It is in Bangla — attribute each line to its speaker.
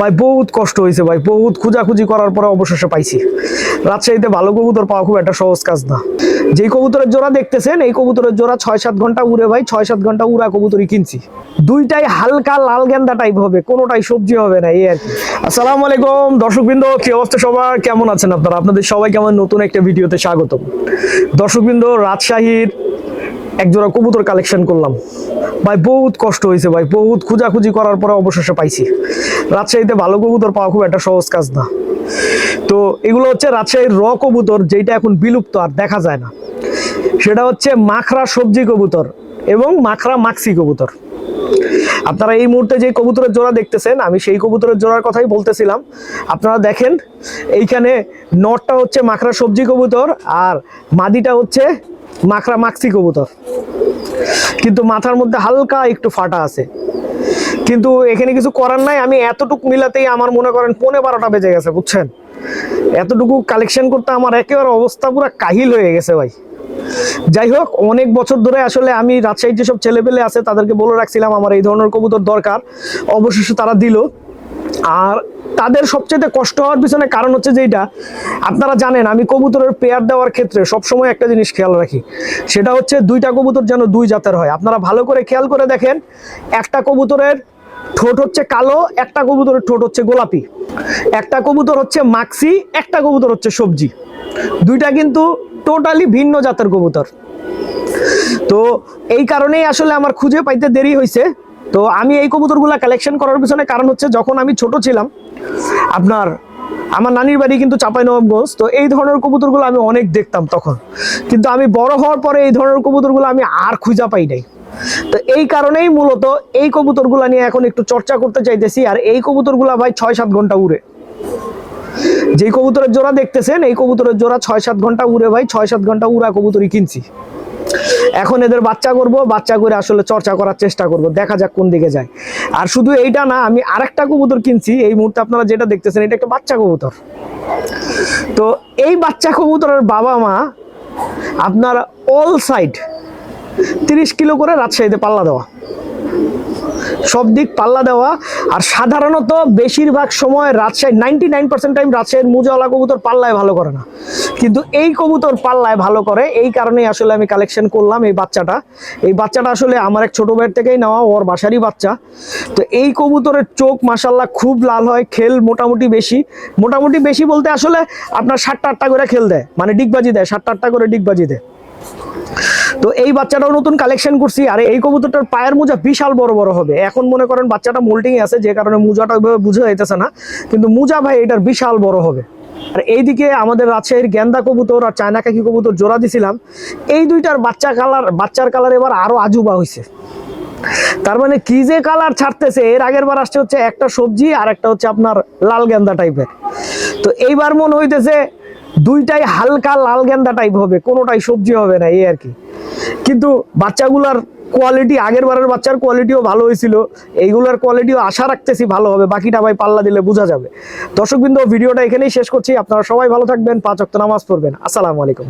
Speaker 1: ভাই, বহুত কষ্ট হয়েছে ভাই, বহুত খুঁজাখুঁজি করার পরে অবশেষে পাইছি। রাজশাহীতে ভালো কবুতর পাওয়া খুব একটা সহজ কাজ না। যেই কবুতরের জোড়া দেখতেছেন, এই কবুতরের জোড়া ছয় সাত ঘণ্টা উড়ে ভাই ছয় সাত ঘণ্টা উড়া কবুতরই কিনছি। দুইটাই হালকা লাল গেন্দা টাইপ হবে, কোনোটাই সবজি হবে না, এই আর কি। আসসালামু আলাইকুম, দর্শকবৃন্দ, কি অবস্থা সবার? কেমন আছেন আপনারা? আপনাদের সবাইকে আমার নতুন একটা ভিডিওতে স্বাগতম। দর্শকবৃন্দ, রাজশাহীর এক জোড়া কবুতর কালেকশন করলাম। ভাই, বহুত কষ্ট হয়েছে ভাই, বহুত খুঁজাখুঁজি করার পরে অবশেষে পাইছি। রাজশাহীতে ভালো কবুতর পাওয়া খুব একটা সহজ কাজ না। তো এগুলো হচ্ছে রাজশাহীর র কবুতর যেটা এখন বিলুপ্ত আর দেখা যায় না। সেটা হচ্ছে মাখরা সবজি কবুতর এবং মাখরা মাক্সি কবুতর। আপনারা এই মুহূর্তে যে কবুতরের জোড়া দেখতেছেন, আমি সেই কবুতরের জোড়ার কথাই বলতেছিলাম। আপনারা দেখেন, এইখানে নটটা হচ্ছে মাখরা সবজি কবুতর আর মাদিটা হচ্ছে মাখরা মাক্সি কবুতর। কিন্তু মাথার মধ্যে হালকা একটু ফাটা আছে। কিন্তু এখানে কিছু করার নাই। আমি এতটুকু মিলাতেই আমার মনে করেন পৌনে বারোটা বেজে গেছে, বুঝছেন? এতটুকু কালেকশন করতে আমার একেবারে অবস্থা পুরো কাহিল হয়ে গেছে ভাই। যাই হোক, অনেক বছর ধরে আসলে আমি রাজশাহীর যেসব ছেলেপেলে আছে তাদেরকে বলে রাখছিলাম, আমার এই ধরনের কবুতর দরকার। অবশেষে তারা দিল। আর তাদের সবচেয়ে কষ্ট হওয়ার পিছনে কারণ হচ্ছে যেটা আপনারা জানেন আমি কবুতরের পেয়ার দেওয়ার ক্ষেত্রে সবসময় একটা জিনিস খেয়াল রাখি। সেটা হচ্ছে দুইটা কবুতর যেন দুই জাতের হয়। আপনারা ভালো করে খেয়াল করে দেখেন, একটা কবুতরের ঠোঁট হচ্ছে কালো, একটা কবুতরের ঠোঁট হচ্ছে গোলাপি। একটা কবুতর হচ্ছে মাক্সি, একটা কবুতর হচ্ছে সবজি। দুইটা কিন্তু টোটালি ভিন্ন জাতের কবুতর। তো এই কারণেই আসলে আমার খুঁজে পাইতে দেরি হয়েছে তো আমি এই কবুতরগুলা কালেকশন করার পিছনে কারণ হচ্ছে যখন আমি ছোট ছিলাম, আপনার, আমার নানির বাড়ি কিন্তু চাঁপাইনবাবগঞ্জ, তো এই ধরনের কবুতরগুলো আমি অনেক দেখতাম তখন। কিন্তু আমি বড় হওয়ার পরে এই ধরনের কবুতরগুলো আমি আর খুঁজা পাই নাই। তো এই কারণেই মূলত এই কবুতরগুলো নিয়ে এখন একটু চর্চা করতে চাইতেছি, আর এই কবুতরগুলো ভাই ছয় সাত ঘণ্টা উড়ে। যেই কবুতরের জোড়া দেখতেছেন, এই কবুতরের জোড়া ছয় সাত ঘণ্টা উড়ে ভাই ছয় সাত ঘণ্টা উড়া কবুতরই কিনছি। এখন এদের বাচ্চা করব, বাচ্চা করে আসলে চর্চা করার চেষ্টা করব, দেখা যাক কোন দিকে যায়। আর শুধু এইটা না, আমি আরেকটা কবুতর কিনছি, এই মুহূর্তে আপনারা যেটা দেখতেছেন, এটা একটা বাচ্চা কবুতর। তো এই বাচ্চা কবুতরের বাবা মা আপনার অল সাইড তিরিশ কিলো করে রাজশাহীতে পাল্লা দেওয়া। সব দিক পাল্লা দেওয়া। আর সাধারণত বেশিরভাগ সময় Rajshahi ninety nine percent time রাজশাহীর মুজাওয়ালা কবুতর পাল্লায় ভালো করে না। কিন্তু এই কবুতর পাল্লায় ভালো করে, এই কারণেই আসলে আমি কালেকশন করলাম এই বাচ্চাটা। এই বাচ্চাটা আসলে আমার এক ছোট ভাইয়ের থেকেই নেওয়া, ওর বাসারই বাচ্চা। তো এই কবুতরের চোখ মাসাল্লাহ খুব লাল হয়, খেল মোটামুটি বেশি। মোটামুটি বেশি বলতে আসলে আপনার সাতটা আটটা করে খেল দেয় মানে ডিগবাজি দেয়, সাতটা আটটা করে ডিগবাজি দেয়। তো এই বাচ্চাটাও নতুন কালেকশন করছি, আর এই কবুতরটার পায়ের মোজা বিশাল বড় বড় হবে। এখন মনে করেন বাচ্চাটা মোল্টিং আছে, যে কারণে মোজাটা ওইভাবে বুঝে যাইতেছে না। কিন্তু মোজা ভাই, এটার বিশাল বড় হবে। আর এইদিকে আমাদের রাজশাহীর গেন্দা কবুতর আর চায়না কাকি কবুতর জোড়া দিছিলাম। এই দুইটার বাচ্চা কালার বাচ্চার কালার এবার আরও আজুবা হয়েছে তার মানে কি যে কালার ছাড়তেছে, এর আগের বার আসছে হচ্ছে একটা সবজি আর একটা হচ্ছে আপনার লাল গেন্দা টাইপের তো এইবার মনে হইতেছে দুইটাই হালকা লাল গেন্দা টাইপ হবে, কোনোটাই সবজি হবে না, এই আর কি। কিন্তু বাচ্চাগুলার কোয়ালিটি আগের বারের বাচ্চার কোয়ালিটিও ভালো হয়েছিল। এইগুলোর কোয়ালিটিও আশা রাখতেছি ভালো হবে, বাকিটা ভাই পাল্লা দিলে বোঝা যাবে। দর্শকবৃন্দ, ভিডিওটা এখানেই শেষ করছি। আপনারা সবাই ভালো থাকবেন, পাঁচ অক্ত নামাজ পড়বেন। আসসালামু আলাইকুম।